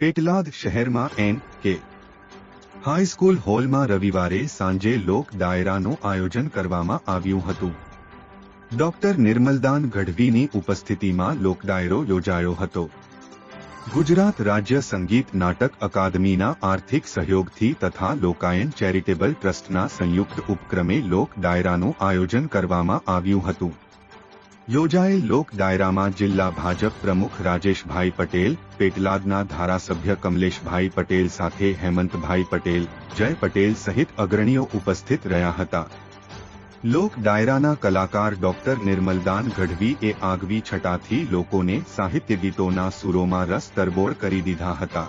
પેટલાદ શહેરમાં એન કે. હાઈસ્કૂલ હોલમાં રવિવારે સાંજે લોક ડાયરાનું આયોજન કરવામાં આવ્યું હતું. ડોક્ટર નિર્મલદાન ગઢવીની ઉપસ્થિતિમાં લોક ડાયરો યોજાયો હતો. ગુજરાત રાજ્ય સંગીત નાટક અકાદમીના આર્થિક સહયોગથી તથા લોકાયન ચેરિટેબલ ટ્રસ્ટના સંયુક્ત ઉપક્રમે લોક ડાયરાનું આયોજન કરવામાં આવ્યું હતું. યોજાયેલ લોક ડાયરામાં જિલ્લા ભાજપ પ્રમુખ રાજેશભાઈ પટેલ, પેટલાદના ધારાસભ્ય કમલેશભાઈ પટેલ સાથે હેમંતભાઈ પટેલ, જય પટેલ સહિત અગ્રણીઓ ઉપસ્થિત રહ્યા હતા. લોક ડાયરાના કલાકાર ડોક્ટર નિર્મલદાન ગઢવી એ આગવી છટાથી લોકોને સાહિત્ય ગીતોના સુરોમાં રસ તરબોળ કરી દીધા હતા.